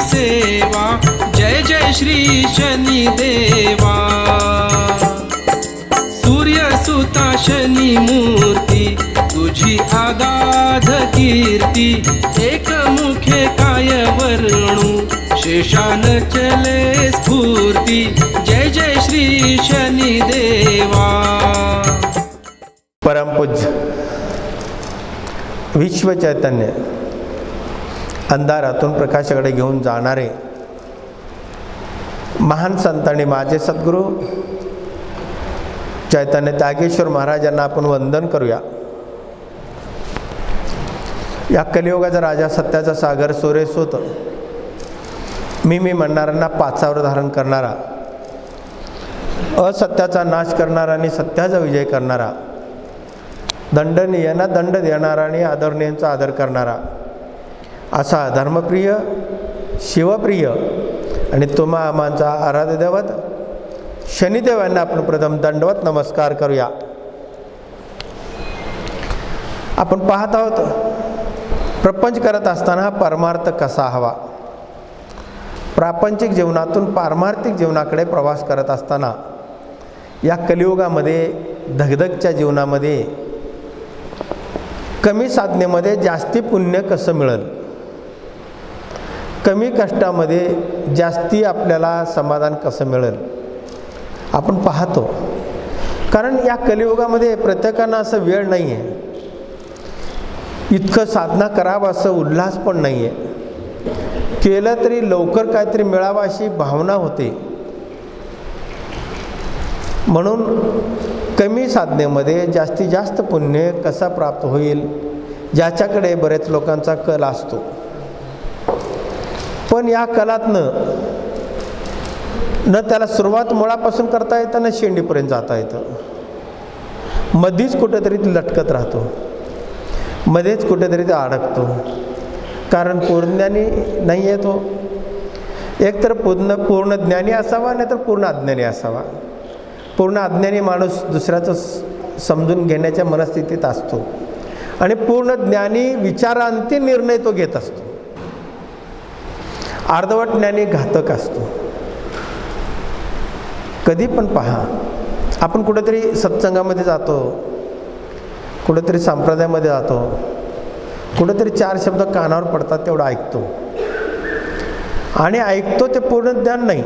सेवा। जय जय श्री शनी देवा। सूर्यसुता शनी मूर्ती तुझी आगाध कीर्ती एक मुखे काय वर्णू शेषान चले स्फूर्ती। जय जय श्री शनी देवा। परमपूज विश्व चैतन्य अंधारातून प्रकाशाकडे घेऊन जाणारे महान संत आणि माझे सद्गुरू चैतन्य त्यागेश्वर महाराजांना आपण वंदन करूया. या कलियुगाचा राजा सत्याचा सागर सुरेश होत. मी मी म्हणणाऱ्यांना पाचावर धारण करणारा असत्याचा नाश करणारा आणि सत्याचा विजय करणारा दंडनीयांना दंड देणारा आणि आदरणीयांचा आदर करणारा असा धर्मप्रिय शिवप्रिय आणि तुम्हा आमांचा आराध्य दैवत शनिदेवांना आपण प्रथम दंडवत नमस्कार करूया. आपण पाहत आहोत प्रपंच करत असताना परमार्थ कसा हवा? प्रापंचिक जीवनातून पारमार्थिक जीवनाकडे प्रवास करत असताना या कलियुगामध्ये धगधगच्या जीवनामध्ये कमी साधनेमध्ये जास्ती पुण्य कसं मिळेल? कमी कष्टामध्ये जास्ती आपल्याला समाधान कसं मिळेल? आपण पाहतो. कारण या कलियुगामध्ये प्रत्येकांना असं वेळ नाही आहे इतकं साधना करावं असं उल्हास पण नाही आहे केलं तरी लवकर काहीतरी मिळावं अशी भावना होते. म्हणून कमी साधनेमध्ये जास्तीत जास्त पुण्य कसा प्राप्त होईल ज्याच्याकडे बरेच लोकांचा कल असतो. पण या कलातनं न त्याला सुरुवात मुळापासून करता येतं ना शेंडीपर्यंत जाता येतं. मध्येच कुठेतरी लटकत राहतो. मध्येच कुठेतरी ते अडकतो. कारण पूर्णज्ञानी नाही आहे तो. एक तर पूर्ण पूर्ण ज्ञानी असावा नाही तर पूर्ण अज्ञानी असावा. पूर्ण अज्ञानी माणूस दुसऱ्याचं स- समजून घेण्याच्या मनस्थितीत असतो. आणि पूर्ण ज्ञानी विचारांती निर्णय तो घेत असतो. अर्धवट ज्ञानी घातक असतो. कधी पण पहा. आपण कुठेतरी सत्संगामध्ये जातो. कुठेतरी संप्रदायामध्ये जातो. कुठेतरी चार शब्द कानावर पडतात तेवढं ऐकतो. आणि ऐकतो ते पूर्ण ज्ञान नाही.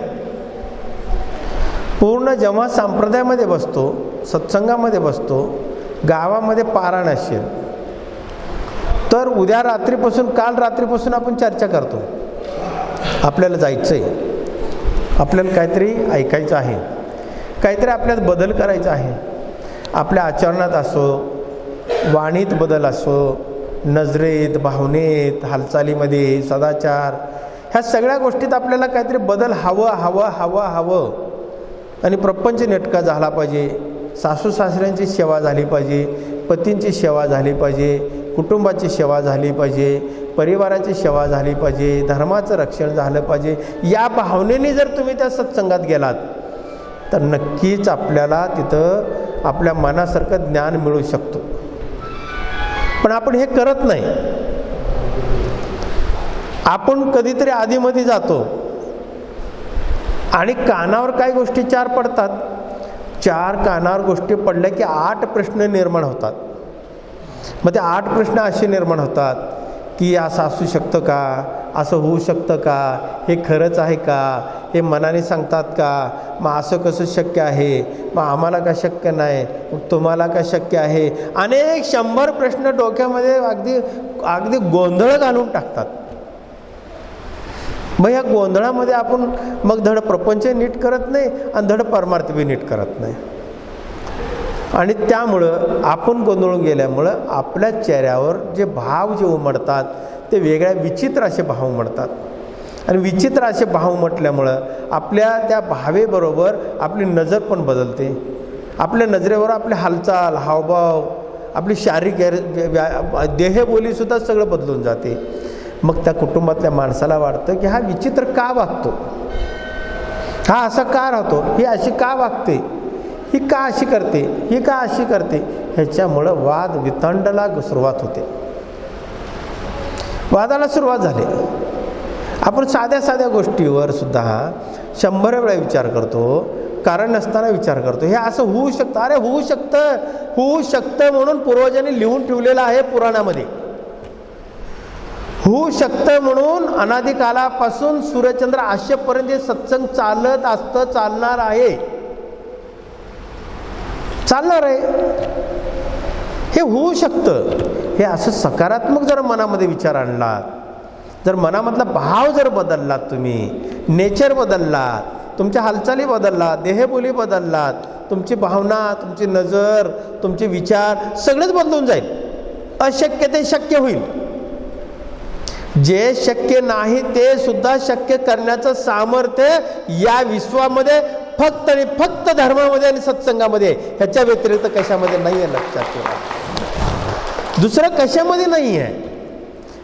पूर्ण जेव्हा संप्रदायामध्ये बसतो सत्संगामध्ये बसतो गावामध्ये पारायण असेल तर उद्या रात्रीपासून काल रात्रीपासून आपण चर्चा करतो. आपल्याला जायचं आहे आपल्याला काहीतरी ऐकायचं आहे. काहीतरी आपल्यात बदल करायचा आहे. आपल्या आचरणात असो वाणीत बदल असो नजरेत भावनेत हालचालीमध्ये सदाचार ह्या सगळ्या गोष्टीत आपल्याला काहीतरी बदल हवं हवं हवं हवं. आणि प्रपंच नेटका झाला पाहिजे. सासू सासऱ्यांची सेवा झाली पाहिजे. पतींची सेवा झाली पाहिजे. कुटुंबाची सेवा झाली पाहिजे. परिवाराची सेवा झाली पाहिजे धर्माचं रक्षण झालं पाहिजे या भावनेने जर तुम्ही त्या सत्संगात गेलात तर नक्कीच आपल्याला तिथं आपल्या मनासारखं ज्ञान मिळू शकतो. पण आपण हे करत नाही. आपण कधीतरी आधीमध्ये जातो. आणि कानावर काही गोष्टी चार पडतात. चार कानावर गोष्टी पडल्या की आठ प्रश्न निर्माण होतात. मग ते आठ प्रश्न असे निर्माण होतात. की असं असू शकतं का? असं होऊ शकतं का? हे खरंच आहे का? हे मनाने सांगतात का? मग असं कसं शक्य आहे? मग आम्हाला का शक्य नाही? मग तुम्हाला का शक्य आहे? अनेक शंभर प्रश्न डोक्यामध्ये अगदी अगदी गोंधळ घालून टाकतात. मग ह्या गोंधळामध्ये आपण मग धड प्रपंच नीट करत नाही आणि धड परमार्थ बी नीट करत नाही. आणि त्यामुळं आपण गोंधळून गेल्यामुळं आपल्या चेहऱ्यावर जे भाव जे उमडतात ते वेगळ्या विचित्र असे भाव उमडतात आणि विचित्र असे भाव म्हटल्यामुळं आपल्या त्या भावेबरोबर आपली नजर पण बदलते. आपल्या नजरेवर आपली हालचाल हावभाव आपली शारीरिक व्या- व्या- देहबोलीसुद्धा सगळं बदलून जाते. मग त्या कुटुंबातल्या माणसाला वाटतं की हा विचित्र का वागतो? हा असा का राहतो? ही अशी का वागते? ही का अशी करते? ही का अशी करते? ह्याच्यामुळं वाद वितंडला सुरुवात होते. वादाला सुरुवात झाली. आपण साध्या साध्या गोष्टीवर सुद्धा शंभर वेळा विचार करतो कारण नसताना विचार करतो. हे असं होऊ शकतं. अरे होऊ शकतं. होऊ शकतं म्हणून पूर्वजांनी लिहून ठेवलेलं आहे पुराणामध्ये. होऊ शकतं म्हणून अनादिकालापासून सूर्यचंद्र आशेपर्यंत सत्संग चालत असतं चालणार आहे. चालणार आहे. हे होऊ शकतं. हे असं सकारात्मक जर मनामध्ये विचार आणलात जर मनामधला भाव जर बदललात तुम्ही नेचर बदललात तुमच्या हालचाली बदललात देहबोली बदललात तुमची भावना तुमची नजर तुमचे विचार सगळंच बदलून जाईल. अशक्य ते शक्य होईल. जे शक्य नाही ते सुद्धा शक्य करण्याचं सामर्थ्य या विश्वामध्ये फक्त आणि फक्त धर्मामध्ये आणि सत्संगामध्ये ह्याच्या व्यतिरिक्त कशामध्ये नाही आहे लक्षात ठेवा. दुसरं कशामध्ये नाही आहे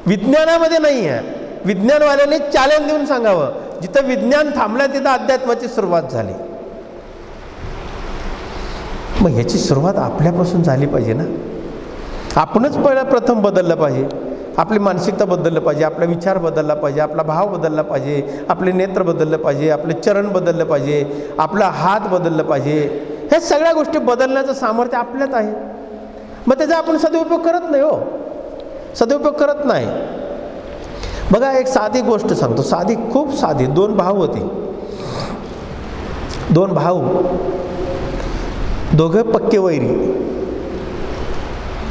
विज्ञानामध्ये नाही आहे विज्ञानवाल्याने चॅलेंज देऊन सांगावं. जिथं विज्ञान थांबलं तिथं अध्यात्माची सुरुवात झाली. मग ह्याची सुरुवात आपल्यापासून झाली पाहिजे ना? आपणच पहिला प्रथम बदललं पाहिजे. आपली मानसिकता बदललं पाहिजे आपला विचार बदलला पाहिजे आपला भाव बदलला पाहिजे आपले नेत्र बदललं पाहिजे आपले चरण बदललं पाहिजे आपला हात बदललं पाहिजे. ह्या सगळ्या गोष्टी बदलण्याचं सामर्थ्य आपल्यात आहे. मग त्याचा आपण सदुपयोग करत नाही हो. सदुपयोग करत नाही. बघा एक साधी गोष्ट सांगतो. साधी खूप साधी. दोन भाऊ होते. दोन भाऊ. दोघं पक्के वैरी.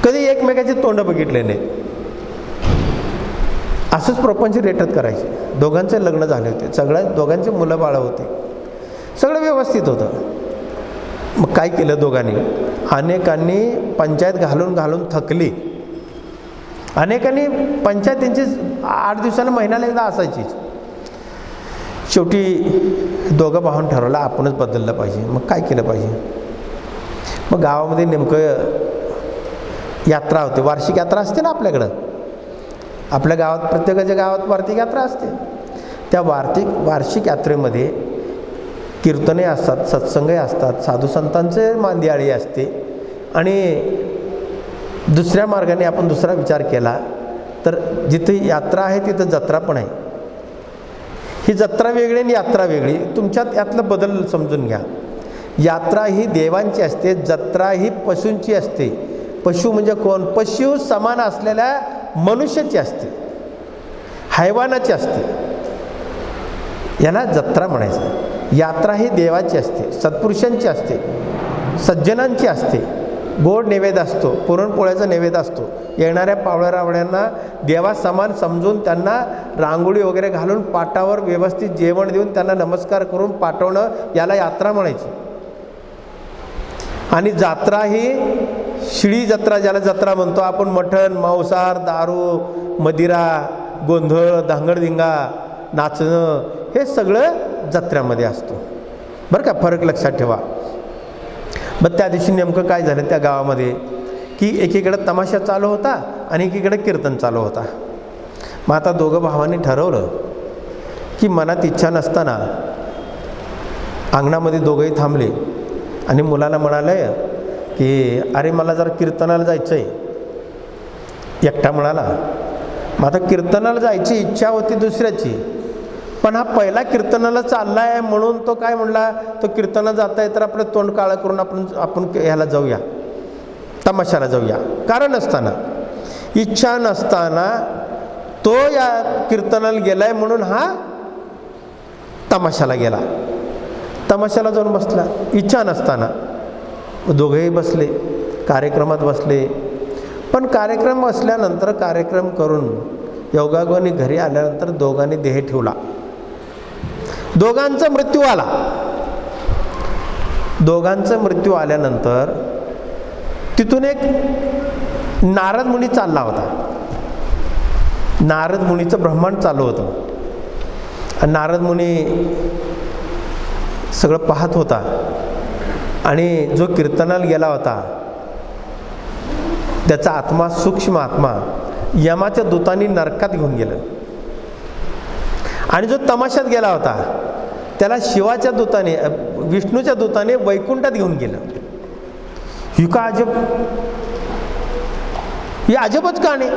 कधी एकमेकाचे तोंड बघितले नाही असंच प्रपंच रेटत करायचे. दोघांचे लग्न झाले होते. सगळ्या दोघांचे मुलं बाळं होते. सगळं व्यवस्थित होतं. मग काय केलं दोघांनी? अनेकांनी पंचायत घालून घालून थकली. अनेकांनी पंचायतींची आठ दिवसानं महिन्याला एकदा असायचीच शेवटी दोघं पाहून ठरवलं आपणच बदललं पाहिजे. मग काय केलं पाहिजे? मग गावामध्ये नेमकं यात्रा होते. वार्षिक यात्रा असते ना आपल्याकडं? आपल्या गावात प्रत्येकाच्या गावात वार्षिक यात्रा असते. त्या वार्षिक वार्षिक यात्रेमध्ये कीर्तने असतात सत्संगही असतात साधू संतांचे मांदियाळी असते. आणि दुसऱ्या मार्गाने आपण दुसरा विचार केला तर जिथे यात्रा आहे तिथं जत्रा पण आहे. ही जत्रा वेगळी आणि यात्रा वेगळी तुमच्यात यातलं बदल समजून घ्या. यात्रा ही देवांची असते जत्रा ही पशूंची असते. पशु म्हणजे कोण? पशु समान असलेल्या मनुष्याची असते. हैवानाची असते. याला जत्रा म्हणायचं. यात्रा ही देवाची असते सत्पुरुषांची असते सज्जनांची असते. गोड नैवेद्य असतो पुरणपोळ्याचा नैवेद्य असतो. येणाऱ्या पावळ्या रावण्यांना देवा समान समजून त्यांना रांगोळी वगैरे घालून पाटावर व्यवस्थित जेवण देऊन त्यांना नमस्कार करून पाठवणं याला यात्रा म्हणायची. आणि जात्रा ही शिळी जत्रा ज्याला जत्रा म्हणतो आपण मठण मांसार दारू मदिरा गोंधळ धांगडधिंगा नाचणं हे सगळं जत्र्यामध्ये असतो. बरं का? फरक लक्षात ठेवा. मग त्या दिवशी नेमकं काय झालं त्या गावामध्ये? की एकीकडं तमाशा चालू होता आणि एकीकडं कीर्तन चालू होता. मग आता दोघं भावांनी ठरवलं की मनात इच्छा नसताना अंगणामध्ये दोघंही थांबले आणि मुलाला म्हणाले की अरे मला जरा कीर्तनाला जायचं आहे एकटा म्हणाला मग आता कीर्तनाला जायची इच्छा होती दुसऱ्याची पण हा पहिला कीर्तनाला चालला आहे म्हणून तो काय म्हणला तो कीर्तनाला जाता तर आपलं तोंड काळं करून आपण आपण ह्याला जाऊया तमाशाला जाऊया. कारण असताना इच्छा नसताना तो या कीर्तनाला गेलाय म्हणून हा तमाशाला गेला. तमाशाला जाऊन बसला. इच्छा नसताना दोघेही बसले कार्यक्रमात बसले. पण कार्यक्रम असल्यानंतर कार्यक्रम करून योगागोनी घरी आल्यानंतर दोघांनी देह ठेवला. दोघांचा मृत्यू आला. दोघांचा मृत्यू आल्यानंतर तिथून एक नारद मुनी चालला होता. नारद मुनीचं ब्रह्मांड चालू होतं. आणि नारद मुनी सगळं पाहत होता. आणि जो कीर्तनाला गेला होता त्याचा आत्मा सूक्ष्म आत्मा यमाच्या दूतांनी नरकात घेऊन गेलं. आणि जो तमाशात गेला होता त्याला शिवाच्या दूताने विष्णूच्या दूताने वैकुंठात घेऊन गेलं. ही का अजब? ही अजबच का नाही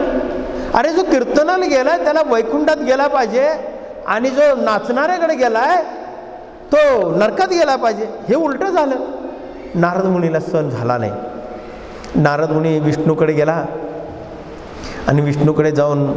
अरे जो कीर्तनाला गेलाय त्याला वैकुंठात गेला पाहिजे आणि जो नाचणाऱ्याकडे गेलाय तो नरकात गेला पाहिजे. हे उलटं झालं. नारद मुनीला सण झाला नाही. नारद मुनी विष्णूकडे गेला आणि विष्णूकडे जाऊन